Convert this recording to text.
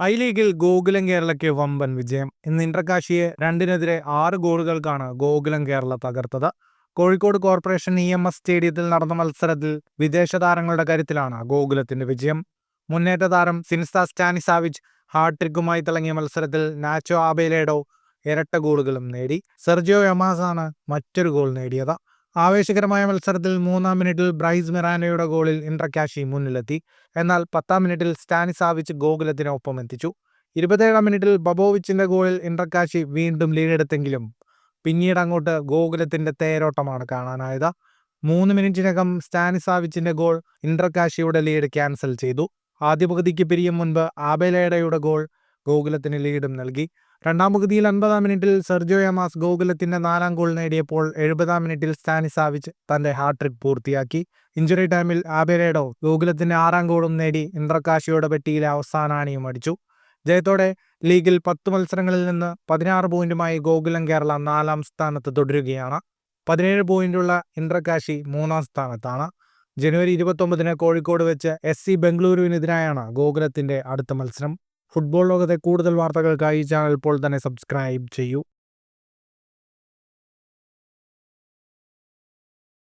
I ലീഗിൽ ഗോകുലം കേരളയ്ക്ക് വമ്പൻ വിജയം. ഇന്ന് ഇന്റർകാശിയെ രണ്ടിനെതിരെ ആറ് ഗോളുകൾക്കാണ് ഗോകുലം കേരള തകർത്തത്. Kozhikode corporation E M S സ്റ്റേഡിയത്തിൽ നടന്ന മത്സരത്തിൽ വിദേശ താരങ്ങളുടെ കരുത്തിലാണ് ഗോകുലത്തിന്റെ വിജയം. മുന്നേറ്റ താരം സിൻസ സ്റ്റാനിസാവിച്ച് ഹാട്രിക്കുമായി തിളങ്ങിയ മത്സരത്തിൽ നാച്ചോ ആബേലേഡോ ഇരട്ട ഗോളുകളും നേടി. സെർജിയോ യമാസാണ് മറ്റൊരു ഗോൾ നേടിയത്. ആവേശകരമായ മത്സരത്തിൽ മൂന്നാം മിനിറ്റിൽ ബ്രൈസ് മെറാനയുടെ ഗോളിൽ ഇൻട്രക്കാഷി മുന്നിലെത്തി. എന്നാൽ പത്താം മിനിറ്റിൽ സ്റ്റാനിസാവിച്ച് ഗോകുലത്തിന് ഒപ്പം എത്തിച്ചു ഇരുപത്തേഴാം മിനിറ്റിൽ ബബോവിച്ചിന്റെ ഗോളിൽ ഇൻട്രക്കാഷി വീണ്ടും ലീഡെടുത്തെങ്കിലും പിന്നീട് അങ്ങോട്ട് ഗോകുലത്തിന്റെ തേരോട്ടമാണ് കാണാനായത്. മൂന്ന് മിനിറ്റിനകം സ്റ്റാനിസാവിച്ചിന്റെ ഗോൾ ഇൻട്രക്കാഷിയുടെ ലീഡ് ക്യാൻസൽ ചെയ്തു. ആദ്യപകുതിക്ക് പിരിയും മുൻപ് ആബേലയുടെ ഗോൾ ഗോകുലത്തിന് ലീഡും നൽകി. രണ്ടാം പകുതിയിൽ അൻപതാം മിനിറ്റിൽ സെർജോ യമാസ് ഗോകുലത്തിന്റെ നാലാം ഗോൾ നേടിയപ്പോൾ എഴുപതാം മിനിറ്റിൽ സ്റ്റാനിസാവിച്ച് തന്റെ ഹാട്രിക് പൂർത്തിയാക്കി. ഇഞ്ചുറി ടൈമിൽ ആബേരേഡോ ഗോകുലത്തിന്റെ ആറാം ഗോളും നേടി ഇന്ദ്രകാശിയുടെ പെട്ടിയിലെ അവസാനാണിയും അടിച്ചു. ജയത്തോടെ ലീഗിൽ പത്ത് മത്സരങ്ങളിൽ നിന്ന് പതിനാറ് പോയിന്റുമായി ഗോകുലം കേരള നാലാം സ്ഥാനത്ത് തുടരുകയാണ്. പതിനേഴ് പോയിന്റുള്ള ഇന്ദ്രകാശി മൂന്നാം സ്ഥാനത്താണ്. ജനുവരി ഇരുപത്തൊമ്പതിന് കോഴിക്കോട് വെച്ച് എസ് സി ബംഗളൂരുവിനെതിരായാണ് ഗോകുലത്തിന്റെ അടുത്ത മത്സരം. ഫുട്ബോൾ ലോകത്തെ കൂടുതൽ വാർത്തകൾക്കായി ചാനൽ ഇപ്പോൾ തന്നെ സബ്സ്ക്രൈബ് ചെയ്യൂ.